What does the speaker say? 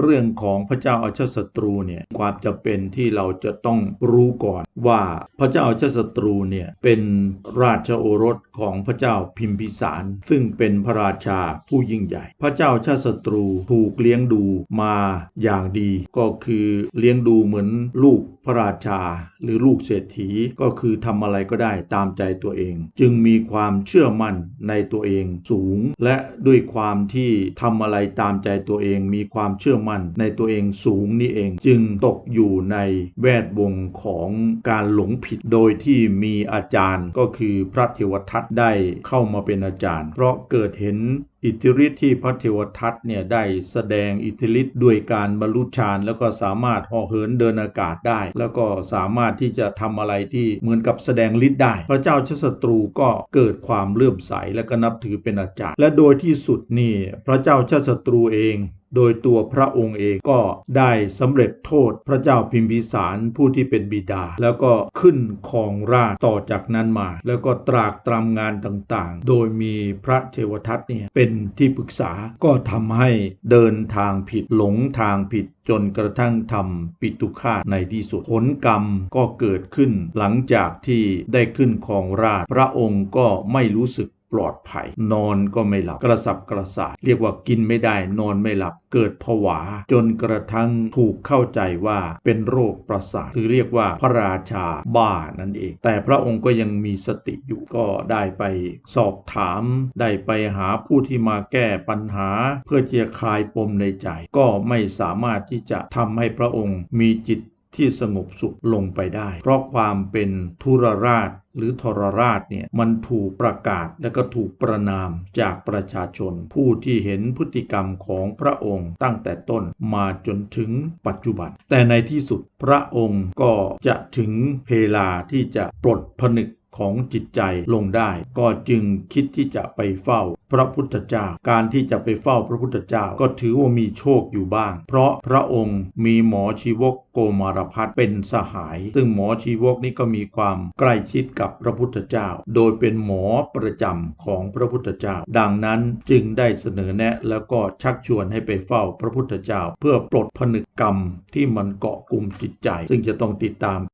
เรื่องของพระเจ้าอาชาศัตรูเนี่ยความจำเป็นที่เราจะต้องรู้ก่อนว่าพระเจ้าอาชาศัตรูเนี่ยเป็นราชโอรสของพระเจ้าพิมพิสาร ซึ่งเป็นพระราชาผู้ยิ่งใหญ่ พระเจ้าชาศัตรูถูกเลี้ยงดูมาอย่างดี ก็คือเลี้ยงดูเหมือนลูกพระราชา หรือลูกเศรษฐีก็คือทำอะไรก็ได้ตามใจตัวเอง จึงมีความเชื่อมั่นในตัวเองสูง และด้วยความที่ทำอะไรตามใจตัวเองมีความเชื่อมั่นในตัวเองสูงนี่เอง จึงตกอยู่ในแวดวงของการหลงผิดโดยที่มีอาจารย์ก็คือพระเทวทัตได้เข้ามาเป็นอาจารย์ เพราะเกิดเห็นอิทธิฤทธิ์ที่พระเทวทัตเนี่ยได้แสดงอิทธิฤทธิ์ด้วยการบรรลุฌานแล้วก็สามารถห่อเหินเดินอากาศได้ แล้วก็สามารถที่จะทำอะไรที่เหมือนกับแสดงฤทธิ์ได้ พระเจ้าชาติศัตรูก็เกิดความเลื่อมใสและก็นับถือเป็นอาจารย์ และโดยที่สุดนี่พระเจ้าชาติศัตรูเอง โดยตัวพระองค์เองก็ได้สำเร็จโทษพระเจ้าพิมพิสารผู้ที่เป็นบิดา แล้วก็ขึ้นครองราชต่อจากนั้นมา แล้วก็ตรากตรำงานต่างๆ โดยมีพระเทวทัตเนี่ยเป็นที่ปรึกษาก็ทำให้เดินทางผิดหลงทางผิดจนกระทั่งทำปิตุฆาตในที่สุดผลกรรมก็เกิดขึ้น หลังจากที่ได้ขึ้นครองราชพระองค์ก็ไม่รู้สึก ปลอดภัย นอนก็ไม่หลับกระสับกระส่ายเรียกว่ากินไม่ได้นอนไม่หลับเกิดผวา จนกระทั่งถูกเข้าใจว่าเป็นโรคประสาทคือเรียกว่าพระราชาบ้านั่นเอง แต่พระองค์ก็ยังมีสติอยู่ก็ได้ไปสอบถาม ได้ไปหาผู้ที่มาแก้ปัญหา เพื่อจะคลายปมในใจ ก็ไม่สามารถที่จะทำให้พระองค์มีจิต ที่สงบสุขลงไปได้ เพราะความเป็นทุรราชหรือทรราชเนี่ยมันถูกประกาศและก็ถูกประนามจากประชาชน ผู้ที่เห็นพฤติกรรมของพระองค์ตั้งแต่ต้นมาจนถึงปัจจุบัน แต่ในที่สุดพระองค์ก็จะถึงเวลาที่จะปลดผนึก ของจิตใจลงได้ ก็จึงคิดที่จะไปเฝ้าพระพุทธเจ้า การที่จะไปเฝ้าพระพุทธเจ้าก็ถือว่ามีโชคอยู่บ้าง เพราะพระองค์มีหมอชีวกโกมารพัฒเป็นสหาย ซึ่งหมอชีวกนี้ก็มีความใกล้ชิดกับพระพุทธเจ้า โดยเป็นหมอประจำของพระพุทธเจ้า ดังนั้นจึงได้เสนอแนะแล้วก็ชักชวนให้ไปเฝ้าพระพุทธเจ้า เพื่อปลดผนึกกรรมที่มันเกาะกลุ่มจิตใจ ซึ่งจะต้องติดตาม